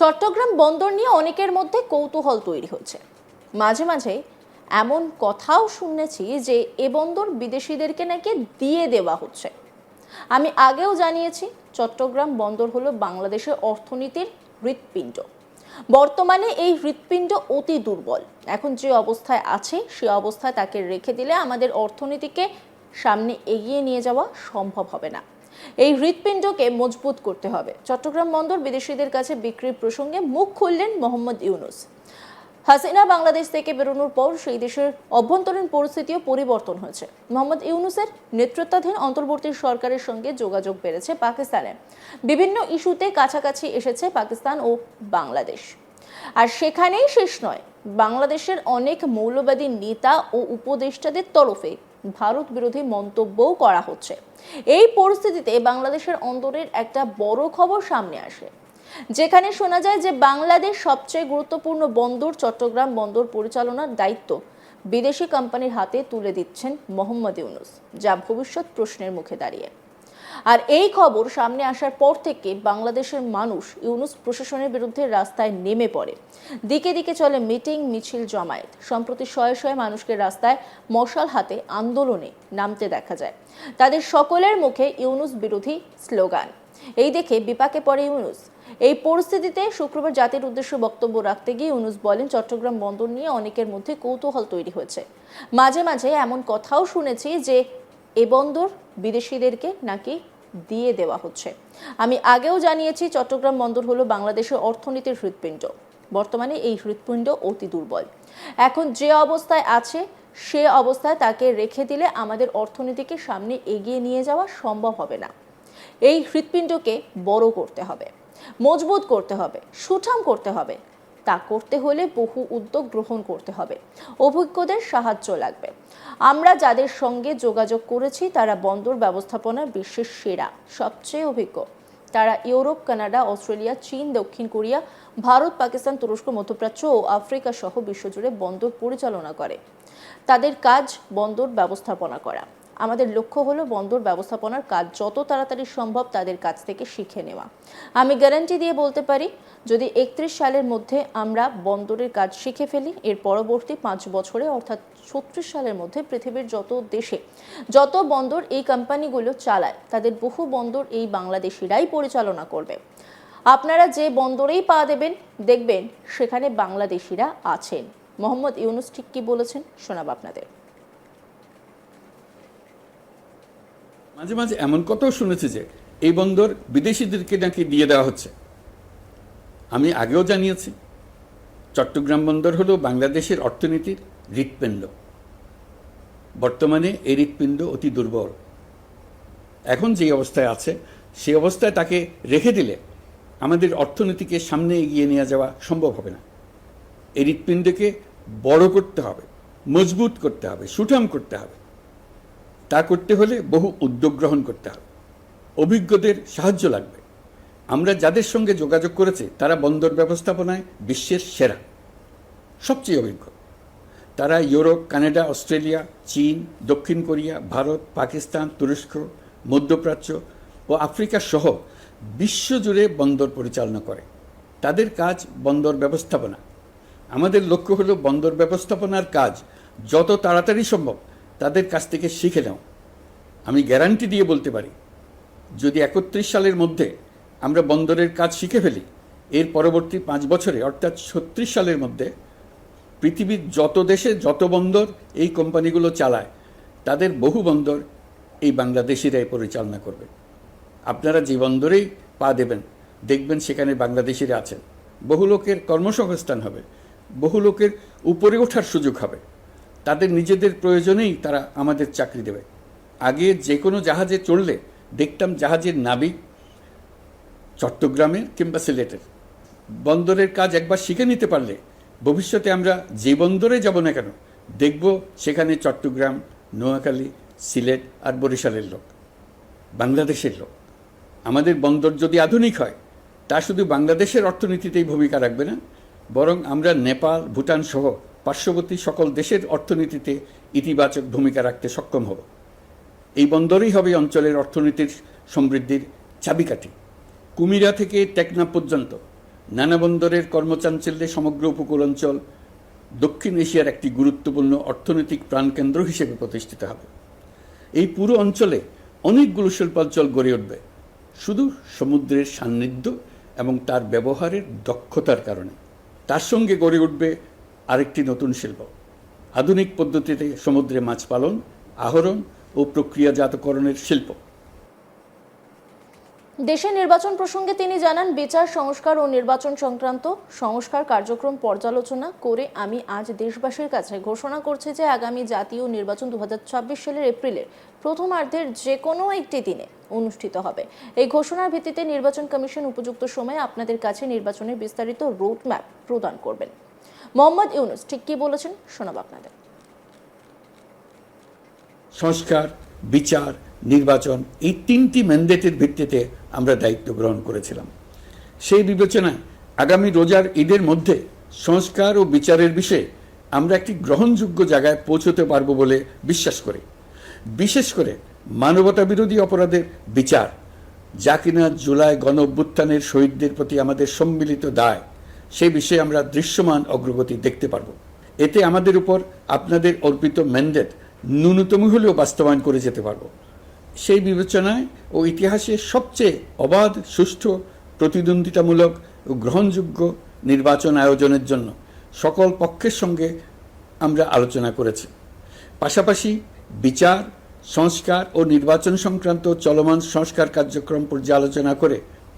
চট্টগ্রাম বন্দর নিয়ে অনেকের মধ্যে কৌতূহল তৈরি হচ্ছে মাঝে মাঝে এমন কথাও শুনেছি যে এ বন্দর বিদেশিদেরকে নাকি দিয়ে দেওয়া হচ্ছে। আমি আগেও জানিয়েছি, চট্টগ্রাম বন্দর হলো বাংলাদেশের অর্থনীতির হৃৎপিণ্ড। বর্তমানে এই হৃৎপিণ্ড অতি দুর্বল। এখন যে অবস্থায় আছে, সে অবস্থায় তাকে রেখে দিলে আমাদের অর্থনীতিকে সামনে এগিয়ে নিয়ে যাওয়া সম্ভব হবে না। এই হৃৎপিণ্ডকে মজবুত করতে হবে। চট্টগ্রাম বন্দর বিদেশিদের কাছে বিক্রির প্রসঙ্গে মুখ খুললেন মোহাম্মদ ইউনুস। হাসিনা বাংলাদেশ থেকে বেরোনোর পর সেই দেশের অভ্যন্তরীণ পরিস্থিতিও পরিবর্তন হয়েছে। মোহাম্মদ ইউনুসের নেতৃত্বাধীন অন্তর্বর্তী সরকারের সঙ্গে যোগাযোগ বেড়েছে পাকিস্তানে। বিভিন্ন ইস্যুতে কাছাকাছি এসেছে পাকিস্তান ও বাংলাদেশ। আর সেখানেই শেষ নয়, বাংলাদেশের অনেক মৌলবাদী নেতা ও উপদেষ্টাদের তরফে ভারত বিরোধী মন্তব্যও করা হচ্ছে। এই পরিস্থিতিতে বাংলাদেশের অন্তরের একটা বড় খবর সামনে আসে। যেখানে শোনা যায় যে বাংলাদেশ সবচেয়ে গুরুত্বপূর্ণ বন্দর চট্টগ্রাম বন্দর পরিচালনার দায়িত্ব বিদেশি কোম্পানির হাতে তুলে দিচ্ছেন মোহাম্মদ ইউনুস, যা ভবিষ্যৎ প্রশ্নের মুখে দাঁড়িয়ে। আর এই খবর সামনে আসার পর থেকে বাংলাদেশের মানুষ ইউনুস প্রশাসনের বিরুদ্ধে রাস্তায় নেমে পড়ে। দিকে দিকে চলে মিটিং, মিছিল, জমায়েত। সম্প্রতি শয়ে শয়ে মানুষকে রাস্তায় মশাল হাতে আন্দোলনে নামতে দেখা যায়। তাদের সকলের মুখে ইউনুস বিরোধী স্লোগান। এই দেখে বিপাকে পড়ে ইউনুস। এই পরিস্থিতিতে শুক্রবার জাতির উদ্দেশ্যে বক্তব্য রাখতে গিয়ে ইউনুস বলেন, চট্টগ্রাম বন্দর নিয়ে অনেকের মধ্যে কৌতূহল তৈরি হয়েছে। মাঝে মাঝে এমন কথাও শুনেছি যে, এ বন্দর বিদেশিদেরকে নাকি দিয়ে দেওয়া হচ্ছে। আমি আগেও জানিয়েছি, চট্টগ্রাম বন্দর হলো বাংলাদেশের অর্থনীতির হৃৎপিণ্ড। বর্তমানে এই হৃৎপিণ্ড অতি দুর্বল। এখন যে অবস্থায় আছে, সে অবস্থায় তাকে রেখে দিলে আমাদের অর্থনীতিকে সামনে এগিয়ে নিয়ে যাওয়া সম্ভব হবে না। এই হৃৎপিণ্ডকে বড় করতে হবে, মজবুত করতে হবে, সুঠাম করতে হবে। তা করতে হলে বহু উদ্যোগ গ্রহণ করতে হবে। অভিজ্ঞদের সাহায্য লাগবে। আমরা যাদের সঙ্গে যোগাযোগ করেছি, তারা বন্দর ব্যবস্থাপনার বিশ্বের সেরা, সবচেয়ে অভিজ্ঞ। তারা ইউরোপ, কানাডা, অস্ট্রেলিয়া, চীন, দক্ষিণ কোরিয়া, ভারত, পাকিস্তান, তুরস্ক, মধ্যপ্রাচ্য ও আফ্রিকা সহ বিশ্বজুড়ে বন্দর পরিচালনা করে। তাদের কাজ বন্দর ব্যবস্থাপনা করা। আমাদের লক্ষ্য হলো বন্দর ব্যবস্থাপনার কাজ যত তাড়াতাড়ি সম্ভব তাদের কাছ থেকে শিখে নেওয়া। আমি গ্যারান্টি দিয়ে বলতে পারি, যদি একত্রিশ সালের মধ্যে আমরা বন্দরের কাজ শিখে ফেলি, এর পরবর্তী পাঁচ বছরে অর্থাৎ ছত্রিশ সালের মধ্যে পৃথিবীর যত দেশে যত বন্দর এই কোম্পানিগুলো চালায়, তাদের বহু বন্দর এই বাংলাদেশিরাই পরিচালনা করবে। আপনারা যে বন্দরেই পা দেবেন, দেখবেন সেখানে বাংলাদেশিরা আছেন। মোহাম্মদ ইউনুস ঠিক কি বলেছেন, শোনাব আপনাদের। মাঝে মাঝে এমন কথাও শুনেছি যে এই বন্দর বিদেশিদেরকে নাকি দিয়ে দেওয়া হচ্ছে। আমি আগেও জানিয়েছি, চট্টগ্রাম বন্দর হলো বাংলাদেশের অর্থনীতির হৃৎপিণ্ড। বর্তমানে এই হৃৎপিণ্ড অতি দুর্বল। এখন যে অবস্থায় আছে, সেই অবস্থায় তাকে রেখে দিলে আমাদের অর্থনীতিকে সামনে এগিয়ে নিয়ে যাওয়া সম্ভব হবে না। এই হৃৎপিণ্ডকে বড় করতে হবে, মজবুত করতে হবে, সুঠাম করতে হবে। তা করতে হলে বহু উদ্যোগ গ্রহণ করতে হবে। অভিজ্ঞদের সাহায্য লাগবে। আমরা যাদের সঙ্গে যোগাযোগ করেছি, তারা বন্দর ব্যবস্থাপনায় বিশ্বের সেরা। সবচেয়ে অভিজ্ঞ। তারা ইউরোপ, কানাডা, অস্ট্রেলিয়া, চীন, দক্ষিণ কোরিয়া, ভারত, পাকিস্তান, তুরস্ক, মধ্যপ্রাচ্য ও আফ্রিকা সহ বিশ্বজুড়ে বন্দর পরিচালনা করে। তাদের কাজ বন্দর ব্যবস্থাপনা। আমাদের লক্ষ্য হলো বন্দর ব্যবস্থাপনার কাজ যত তাড়াতাড়ি সম্ভব তাদের কাছ থেকে শিখে নাও। আমি গ্যারান্টি দিয়ে বলতে পারি, যদি একত্রিশ সালের মধ্যে আমরা বন্দরের কাজ শিখে ফেলি, এর পরবর্তী পাঁচ বছরে, অর্থাৎ ছত্রিশ সালের মধ্যে পৃথিবীর যত দেশে যত বন্দর এই কোম্পানিগুলো চালায়, তাদের বহু বন্দর এই বাংলাদেশিরাই পরিচালনা করবে। আপনারা যে বন্দরেই পা দেবেন, দেখবেন সেখানে বাংলাদেশিরা আছেন। বহু লোকের কর্মসংস্থান হবে, বহু লোকের উপরে ওঠার সুযোগ হবে। তাদের নিজেদের প্রয়োজনেই তারা আমাদের চাকরি দেবে। আগে যে কোনো জাহাজে চড়লে দেখতাম জাহাজের নাবিক চট্টগ্রামের কিংবা সিলেটের। বন্দরের কাজ একবার শিখে নিতে পারলে ভবিষ্যতে আমরা যে বন্দরে যাব না কেন দেখব সেখানে চট্টগ্রাম, নোয়াখালী, সিলেট আর বরিশালের লোক, বাংলাদেশের লোক। আমাদের বন্দর যদি আধুনিক হয়, তা শুধু বাংলাদেশের অর্থনীতিতেই ভূমিকা রাখবে না, বরং আমরা নেপাল, ভুটান সহ পার্শ্ববর্তী সকল দেশের অর্থনীতিতে ইতিবাচক ভূমিকা রাখতে সক্ষম হব। এই বন্দরই হবে অঞ্চলের অর্থনীতির সমৃদ্ধির চাবিকাঠি। কুমিরা থেকে টেকনাফ পর্যন্ত নানা বন্দরের কর্মচাঞ্চল্যে সমগ্র উপকূল অঞ্চল দক্ষিণ এশিয়ার একটি গুরুত্বপূর্ণ অর্থনৈতিক প্রাণকেন্দ্র হিসেবে প্রতিষ্ঠিত হবে। এই পুরো অঞ্চলে অনেকগুলো শিল্পাঞ্চল গড়ে উঠবে। শুধু সমুদ্রের সান্নিধ্য এবং তার ব্যবহারের দক্ষতার কারণে। তার সঙ্গে গড়ে উঠবে আরেকটি নতুন শিল্প। আধুনিক পদ্ধতিতে সমুদ্রে মাছ পালন, আহরণ ও প্রক্রিয়াজাতকরণের শিল্প। দেশের নির্বাচন প্রসঙ্গে তিনি জানান, বিচার, সংস্কার ও নির্বাচন সংক্রান্ত সংস্কার কার্যক্রম পর্যালোচনা করে আমি আজ দেশবাসীর কাছে ঘোষণা করছি যে আগামী জাতীয় নির্বাচন দু হাজার ছাব্বিশ সালের এপ্রিলের প্রথমার্ধের যে কোনো একটি দিনে অনুষ্ঠিত হবে। এই ঘোষণার ভিত্তিতে নির্বাচন কমিশন উপযুক্ত সময়ে আপনাদের কাছে নির্বাচনের বিস্তারিত রোড ম্যাপ প্রদান করবেন। মোহাম্মদ ইউনুস, ঠিক কি বলেছেন? শোনাব আপনাদের। সংস্কার, বিচার, নির্বাচন, এই তিনটি ম্যান্ডেটের ভিত্তিতে আমরা দায়িত্ব গ্রহণ করেছিলাম। সেই বিবেচনায় আগামী রোজার ঈদের মধ্যে সংস্কার ও বিচারের বিষয়ে আমরা একটি গ্রহণযোগ্য জায়গায় পৌঁছতে পারব বলে বিশ্বাস করি। বিশেষ করে মানবতা বিরোধী অপরাধের বিচার, যা কিনা জুলাই গণ অভ্যুত্থানের শহীদদের প্রতি আমাদের সম্মিলিত দায় সেই বিষয়ে আমরা দৃশ্যমান অগ্রগতি দেখতে পারব। এতে আমাদের উপর আপনাদের অর্পিত ম্যান্ডেট ন্যূনতম হলেও বাস্তবায়ন করে যেতে পারব। সেই বিবেচনায় ও ইতিহাসে সবচেয়ে অবাধ, সুষ্ঠু, প্রতিদ্বন্দ্বিতামূলক ও গ্রহণযোগ্য নির্বাচন আয়োজনের জন্য সকল পক্ষের সঙ্গে আমরা আলোচনা করেছি। পাশাপাশি বিচার, সংস্কার ও নির্বাচন সংক্রান্ত চলমান সংস্কার কার্যক্রম পর্যালোচনা করে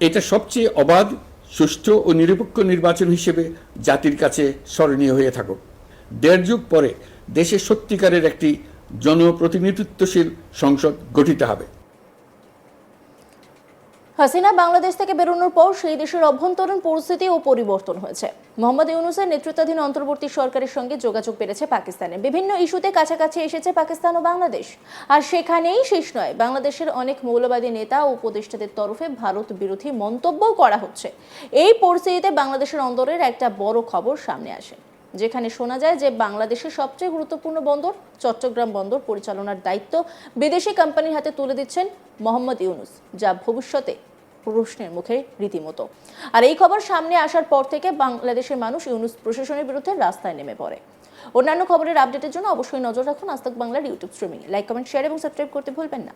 এটা সবচেয়ে অবাধ, সুষ্ঠু ও নিরপেক্ষ নির্বাচন হিসেবে জাতির কাছে স্মরণীয় হয়ে থাকুক। দেড় যুগ পরে দেশে সত্যিকারের একটি জনপ্রতিনিধিত্বশীল সংসদ গঠিত হবে। হাসিনা বাংলাদেশ থেকে বেরোনোর পর সেই দেশের অভ্যন্তরীণ পরিস্থিতি ও পরিবর্তন হয়েছে। মোহাম্মদ ইউনুসের নেতৃত্বাধীন অন্তর্বর্তী সরকারের সঙ্গে যোগাযোগ বেড়েছে পাকিস্তানে। বিভিন্ন ইস্যুতে কাছাকাছি এসেছে পাকিস্তান ও বাংলাদেশ। আর সেখানেই শেষ নয়, বাংলাদেশের অনেক মৌলবাদী নেতা ও উপদেষ্টাদের তরফে ভারত বিরোধী মন্তব্যও করা হচ্ছে। এই পরিস্থিতিতে বাংলাদেশের অন্দরের একটা বড় খবর সামনে আসে, যেখানে শোনা যায় যে বাংলাদেশের সবচেয়ে গুরুত্বপূর্ণ বন্দর, চট্টগ্রাম বন্দর পরিচালনার দায়িত্ব বিদেশি কোম্পানির হাতে তুলে দিচ্ছেন মোহাম্মদ ইউনুস, যা ভবিষ্যতে প্রশ্নের মুখে রীতিমতো। আর এই খবর সামনে আসার পর থেকে বাংলাদেশের মানুষ ইউনুস প্রশাসনের বিরুদ্ধে রাস্তায় নেমে পড়ে। অন্যান্য খবরের আপডেটের জন্য অবশ্যই নজর রাখুন আজ বাংলার YouTube streaming like, comment, share এবং সাবস্ক্রাইব করতে ভুলবেন না।